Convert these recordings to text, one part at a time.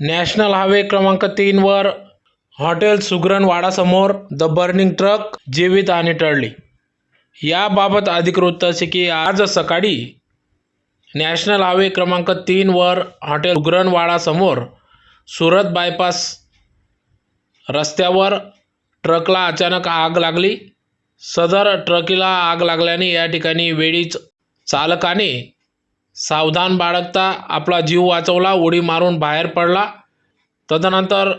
National highway क्रमांक तीनवर hotel Sugaran वाडासमोर द बर्निंग ट्रक जीवित आणि टळली. याबाबत अधिक वृत्त असे की आज सकाळी नॅशनल हायवे क्रमांक तीनवर हॉटेल सुगरणवाडासमोर सुरत बायपास रस्त्यावर ट्रकला अचानक आग लागली. सदर ट्रकीला आग लागल्याने या ठिकाणी वेळीच चालकाने सावधान बाळगता. आपला जीव वाचवला उडी मारून बाहेर पडला. तदनंतर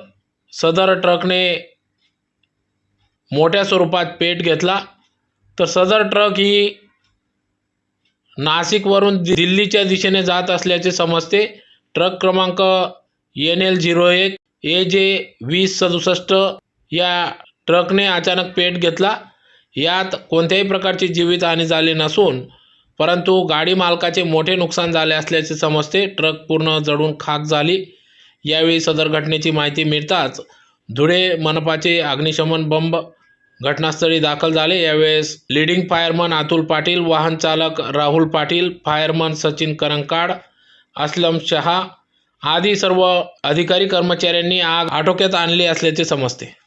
सदर ट्रकने मोठ्या स्वरूपात पेट घेतला. तर सदर ट्रक ही नाशिकवरून दि- दिल्लीच्या दिशेने जात असल्याचे समजते. ट्रक क्रमांक एन एल झिरो एक ए जे वीस सदुसष्ट या ट्रकने अचानक पेट घेतला. यात कोणत्याही प्रकारची जीवितहानी झाली नसून परंतु गाडी मालकाचे मोठे नुकसान झाले असल्याचे समजते. ट्रक पूर्ण जळून खाक झाली. यावेळी सदर घटनेची माहिती मिळताच धुळे मनपाचे अग्निशमन बंब घटनास्थळी दाखल झाले. यावेळेस लिडिंग फायरमन अतुल पाटील वाहन चालक राहुल पाटील फायरमन सचिन करंकाड असलम शहा आदी सर्व अधिकारी कर्मचाऱ्यांनी आग आटोक्यात आणली असल्याचे समजते.